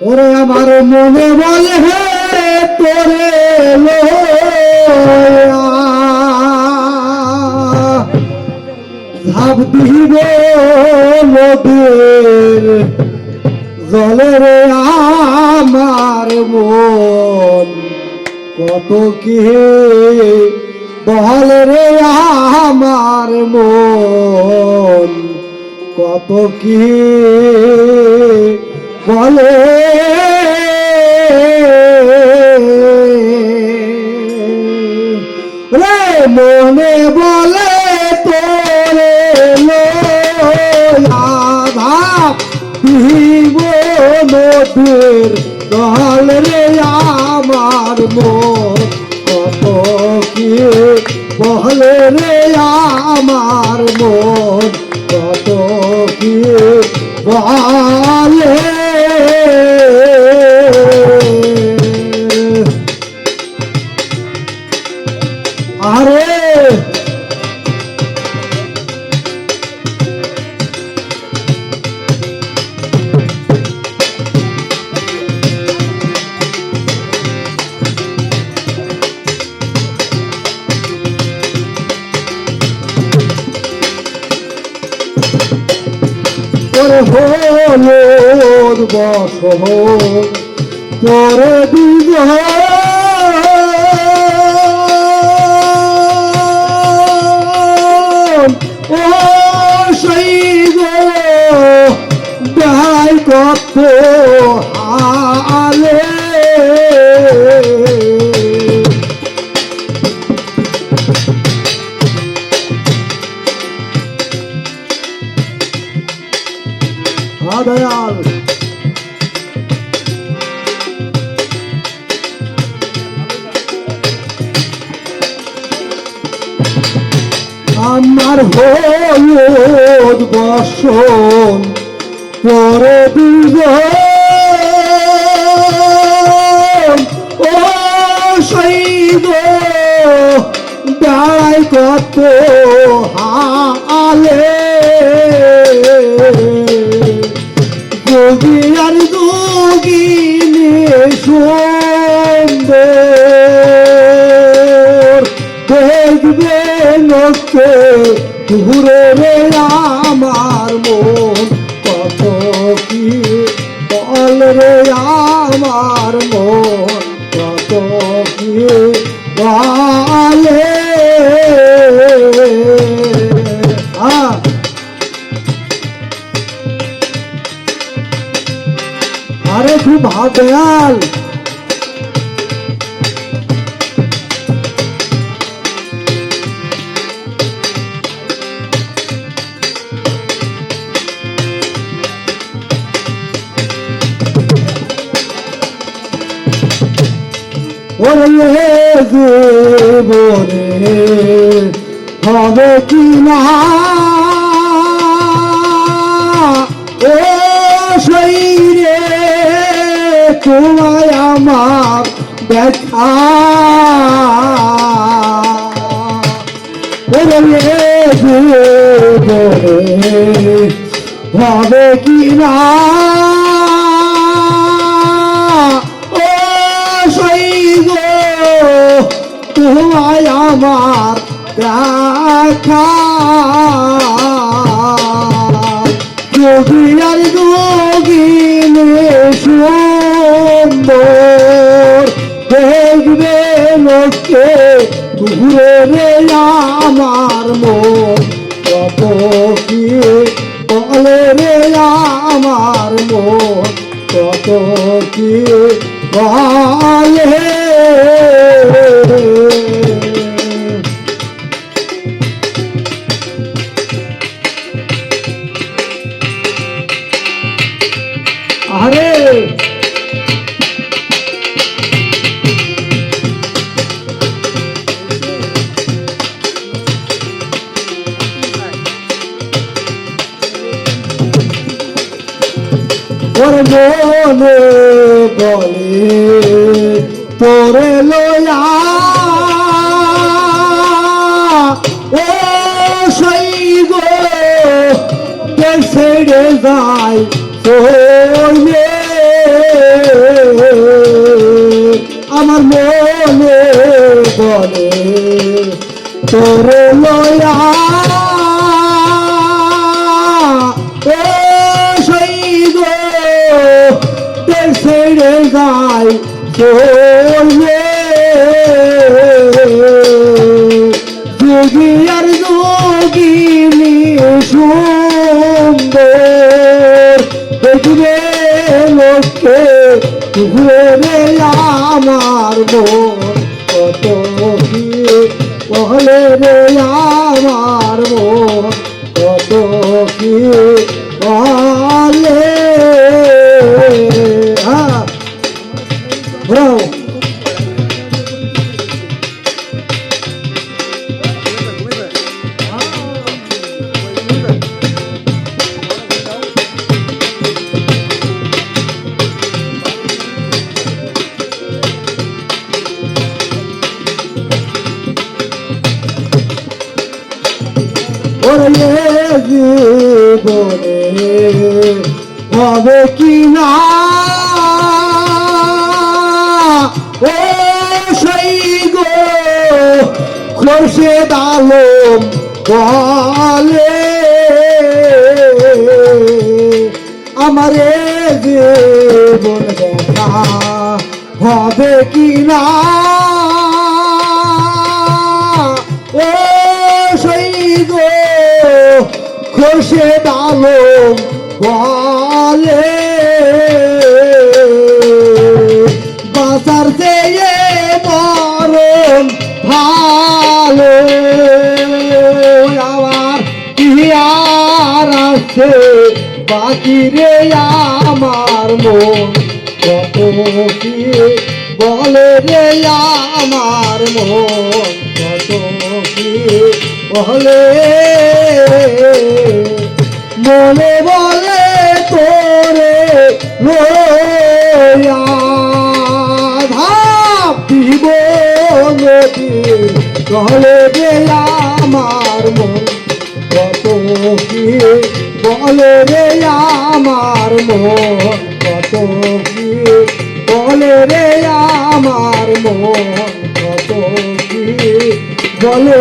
ওরে আমার মনে বলে হে তোরে ঝাঁপ দিব নদীর জলে রে আমার মন। কত কি বহল রে আমার মন। কত কি বলে দিব নদীর জল রে আমার মন। কত কি বলে রে আমার মন। কত কি বলে তোর হলুদ বসহ তোর দিব ও দয়াল। আমার হলুদ বসন পরে ও শৈব দায় কত হালে। যোগী আর যোগিনী সুন্দর দেখবে লোকে ঘুরে রে আমার মন, কত কি বল রে আমার মন, কত কি দয়াল ওরে জীবনে হবে কি না? তোমায় আমার জীবনে হবে কি না? ও শৈব তোমায় আমার দেখা। দেখবে লোকে ঘুরে রে আমার মন। কত কি বলে রে আমার মন? কত কি বলে মনে বলে তোরে লয়া। ও সৈব ছেড়ে যায় সৈবে আমার মনে বলে তোরে লয়া। ছেড়ে যাই চলবে যোগী আর যোগিনী সুন্দর, দেখবে লোককে ঘুরে আমার মন। কত রে আমার হবে কি না? ও সেই গো, খোরশেদ আলম বলে, আমার জীবন দেখা হবে কি না? ও সেই গো, খোরশেদ আলম বলে বাজার দিয়ে মরণ ভালো। আমার কি আর আছে? বাকি রে আমার মন। কত কি বলে রে আমার মন কত কি বলে। বলে রে আমার মন কত কি বলে রে আমার মন কত কি বলে